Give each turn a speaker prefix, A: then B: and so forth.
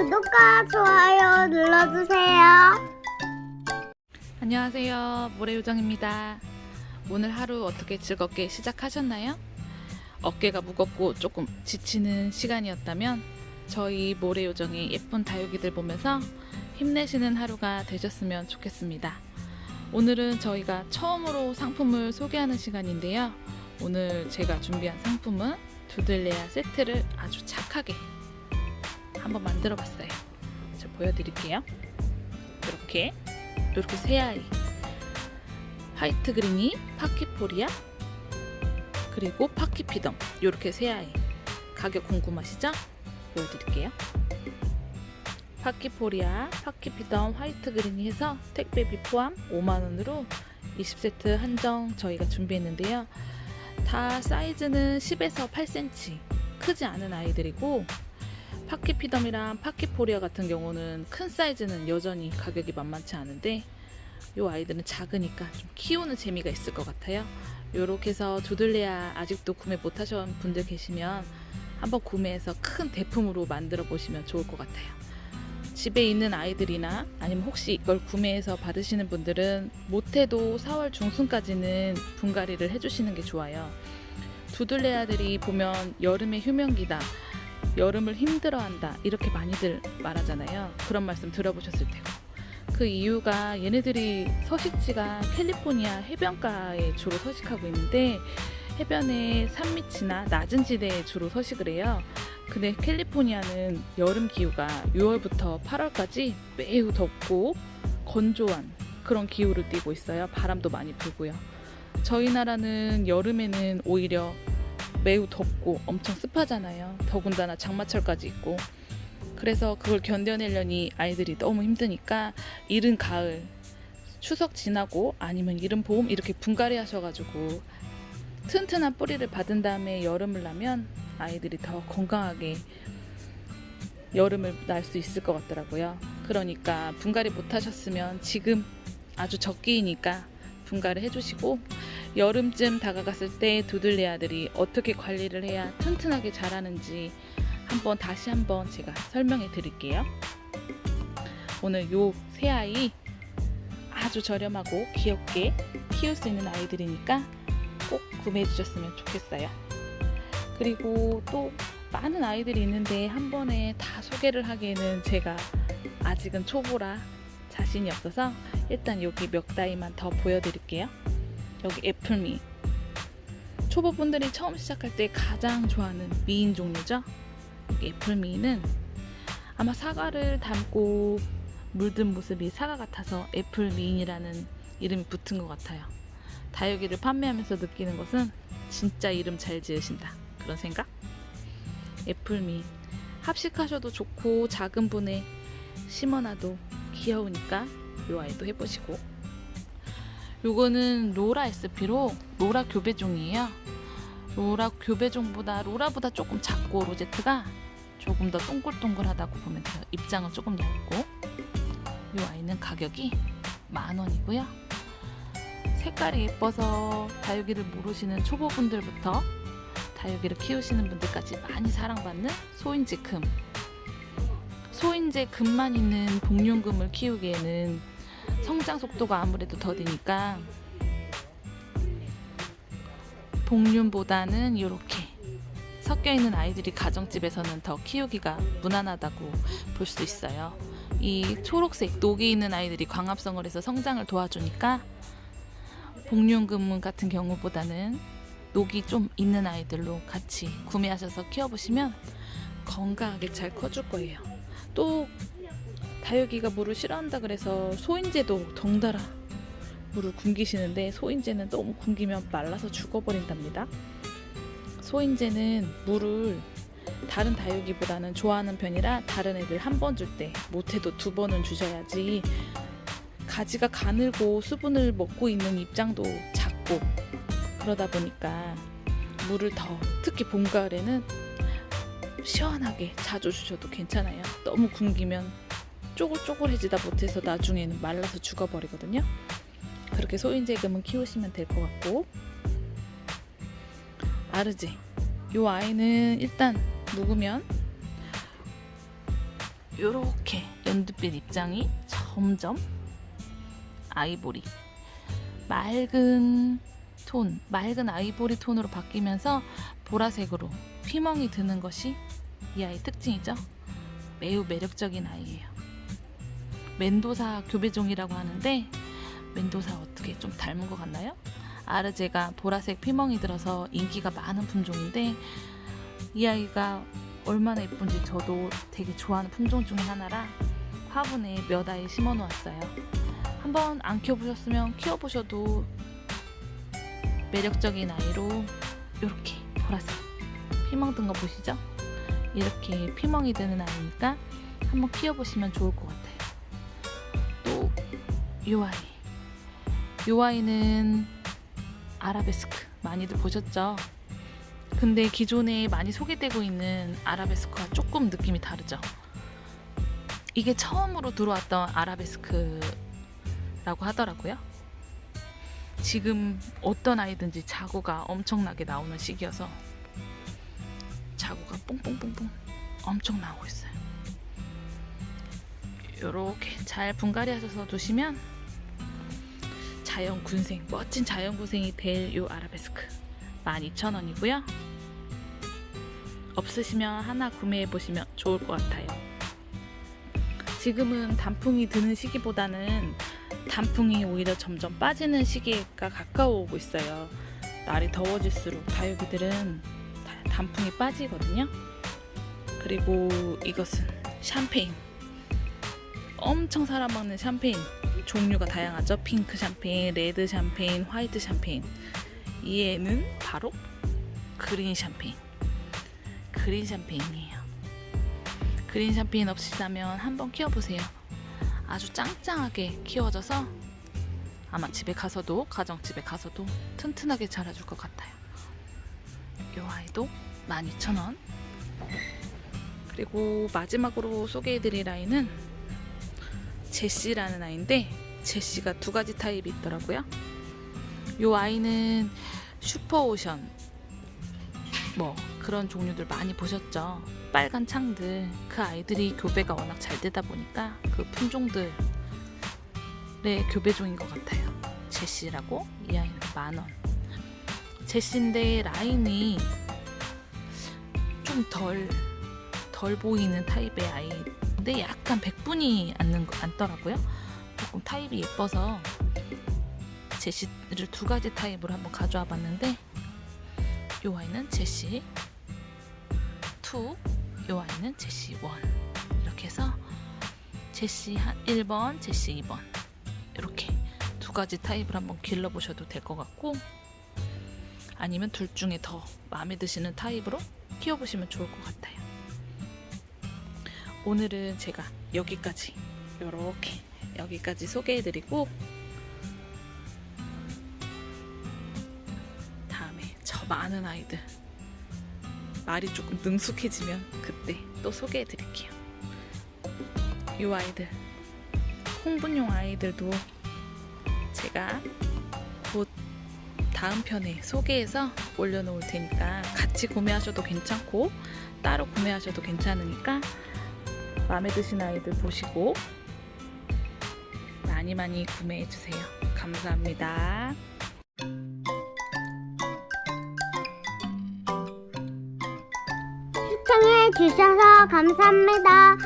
A: 구독과 좋아요 눌러주세요.
B: 안녕하세요. 모래요정입니다. 오늘 하루 어떻게 즐겁게 시작하셨나요? 어깨가 무겁고 조금 지치는 시간이었다면 저희 모래요정의 예쁜 다육이들 보면서 힘내시는 하루가 되셨으면 좋겠습니다. 오늘은 저희가 처음으로 상품을 소개하는 시간인데요. 오늘 제가 준비한 상품은 두들레아 세트를 아주 착하게 한번 만들어 봤어요. 저 보여드릴게요. 이렇게 이렇게 세 아이. 화이트 그린이 파키포리아 그리고 파키피덤 이렇게 세 아이. 가격 궁금하시죠? 보여드릴게요. 파키포리아 파키피덤 화이트 그린이 해서 택배비 포함 5만원으로 20세트 한정 저희가 준비했는데요. 다 사이즈는 10에서 8cm 크지 않은 아이들이고 파키피덤이랑 파키포리아 같은 경우는 큰 사이즈는 여전히 가격이 만만치 않은데 이 아이들은 작으니까 좀 키우는 재미가 있을 것 같아요. 이렇게 해서 두들레아 아직도 구매 못하신 분들 계시면 한번 구매해서 큰 대품으로 만들어 보시면 좋을 것 같아요. 집에 있는 아이들이나 아니면 혹시 이걸 구매해서 받으시는 분들은 못해도 4월 중순까지는 분갈이를 해주시는 게 좋아요. 두들레아들이 보면 여름에 휴면기다. 여름을 힘들어한다 이렇게 많이들 말하잖아요. 그런 말씀 들어보셨을 테고 그 이유가 얘네들이 서식지가 캘리포니아 해변가에 주로 서식하고 있는데 해변의 산밑이나 낮은 지대에 주로 서식을 해요. 근데 캘리포니아는 여름 기후가 6월부터 8월까지 매우 덥고 건조한 그런 기후를 띠고 있어요. 바람도 많이 불고요. 저희 나라는 여름에는 오히려 매우 덥고 엄청 습하잖아요. 더군다나 장마철까지 있고. 그래서 그걸 견뎌내려니 아이들이 너무 힘드니까 이른 가을, 추석 지나고 아니면 이른 봄 이렇게 분갈이 하셔가지고 튼튼한 뿌리를 받은 다음에 여름을 나면 아이들이 더 건강하게 여름을 날 수 있을 것 같더라고요. 그러니까 분갈이 못 하셨으면 지금 아주 적기이니까 분갈이 해주시고 여름쯤 다가갔을 때 두들레 아들이 어떻게 관리를 해야 튼튼하게 자라는지 한번 다시 한번 제가 설명해 드릴게요. 오늘 요 세 아이 아주 저렴하고 귀엽게 키울 수 있는 아이들이니까 꼭 구매해 주셨으면 좋겠어요. 그리고 또 많은 아이들이 있는데 한 번에 다 소개를 하기에는 제가 아직은 초보라 자신이 없어서 일단 여기 몇 다이만 더 보여드릴게요. 여기 애플미. 초보분들이 처음 시작할 때 가장 좋아하는 미인 종류죠. 여기 애플미는 아마 사과를 담고 물든 모습이 사과 같아서 애플미인이라는 이름이 붙은 것 같아요. 다육이를 판매하면서 느끼는 것은 진짜 이름 잘 지으신다. 그런 생각? 애플미. 합식하셔도 좋고 작은 분에 심어놔도 귀여우니까 이 아이도 해보시고 요거는 로라 SP로 로라 교배종이에요. 로라 교배종보다 로라보다 조금 작고 로제트가 조금 더 동글동글하다고 보면 돼요. 입장은 조금 얇고 이 아이는 가격이 만 원이고요. 색깔이 예뻐서 다육이를 모르시는 초보분들부터 다육이를 키우시는 분들까지 많이 사랑받는 소인지 금. 소인재 금만 있는 복륜금을 키우기에는 성장 속도가 아무래도 더디니까 복륜보다는 이렇게 섞여 있는 아이들이 가정집에서는 더 키우기가 무난하다고 볼 수 있어요. 이 초록색 녹이 있는 아이들이 광합성을 해서 성장을 도와주니까 복륜금 같은 경우보다는 녹이 좀 있는 아이들로 같이 구매하셔서 키워보시면 건강하게 잘 커줄 거예요. 또 다육이가 물을 싫어한다 그래서 소인재도 덩달아 물을 굶기시는데 소인재는 너무 굶기면 말라서 죽어버린답니다. 소인재는 물을 다른 다육이보다는 좋아하는 편이라 다른 애들 한 번 줄 때 못해도 두 번은 주셔야지 가지가 가늘고 수분을 먹고 있는 입장도 작고 그러다 보니까 물을 더 특히 봄 가을에는 시원하게 자주 주셔도 괜찮아요. 너무 굶기면 쪼글쪼글해지다 못해서 나중에는 말라서 죽어버리거든요. 그렇게 소인재금은 키우시면 될 것 같고 아르제 요 아이는 일단 묵으면 요렇게 연두빛 입장이 점점 아이보리 맑은 톤, 맑은 아이보리 톤으로 바뀌면서 보라색으로 휘멍이 드는 것이 이 아이 특징이죠. 매우 매력적인 아이예요. 멘도사 교배종이라고 하는데 멘도사 어떻게 좀 닮은 것 같나요? 아르제가 보라색 피멍이 들어서 인기가 많은 품종인데 이 아이가 얼마나 예쁜지 저도 되게 좋아하는 품종 중에 하나라 화분에 몇 아이 심어 놓았어요. 한번 안 키워보셨으면 키워보셔도 매력적인 아이로 이렇게 보라색 피멍 든 거 보시죠? 이렇게 피멍이 드는 아이니까 한번 키워보시면 좋을 것 같아요. 또이 아이 이 아이는 아라베스크 많이들 보셨죠? 근데 기존에 많이 소개되고 있는 아라베스크와 조금 느낌이 다르죠? 이게 처음으로 들어왔던 아라베스크라고 하더라고요. 지금 어떤 아이든지 자구가 엄청나게 나오는 시기여서 자구가 뽕뽕뽕뽕 엄청 나오고 있어요. 이렇게 잘 분갈이 하셔서 두시면 자연 군생, 멋진 자연 군생이 될 요 아라베스크 12,000원이고요. 없으시면 하나 구매해 보시면 좋을 것 같아요. 지금은 단풍이 드는 시기보다는 단풍이 오히려 점점 빠지는 시기가 가까워 오고 있어요. 날이 더워질수록 다육이들은 다- 단풍이 빠지거든요. 그리고 이것은 샴페인. 엄청 사랑받는 샴페인. 종류가 다양하죠. 핑크 샴페인, 레드 샴페인, 화이트 샴페인. 이 애는 바로 그린 샴페인. 그린 샴페인이에요. 그린 샴페인 없으시다면 한번 키워보세요. 아주 짱짱하게 키워져서 아마 집에 가서도 가정집에 가서도 튼튼하게 자라줄 것 같아요. 이 아이도 12,000원. 그리고 마지막으로 소개해드릴 아이는 제시라는 아이인데 제시가 두 가지 타입이 있더라고요. 이 아이는 슈퍼오션 뭐 그런 종류들 많이 보셨죠. 빨간 창들 그 아이들이 교배가 워낙 잘 되다 보니까 그 품종들의 교배종인 것 같아요. 제시라고 이 아이는 만 원. 제시인데 라인이 좀 덜 덜 보이는 타입의 아이 인데 약간 백분이 않는 거 않더라고요. 조금 타입이 예뻐서 제시를 두 가지 타입으로 한번 가져와 봤는데 이 아이는 제시 2, 이 아이는 제시 1 이렇게 해서 제시 1번, 제시 2번 이렇게 두 가지 타입을 한번 길러보셔도 될 것 같고 아니면 둘 중에 더 마음에 드시는 타입으로 키워보시면 좋을 것 같아요. 오늘은 제가 여기까지 이렇게 여기까지 소개해드리고 다음에 저 많은 아이들 말이 조금 능숙해지면 그때 또 소개해드릴게요. 이 아이들 홍분용 아이들도 제가 곧 다음 편에 소개해서 올려놓을 테니까 같이 구매하셔도 괜찮고 따로 구매하셔도 괜찮으니까 마음에 드신 아이들 보시고 많이 많이 구매해 주세요. 감사합니다.
A: 시청해 주셔서 감사합니다.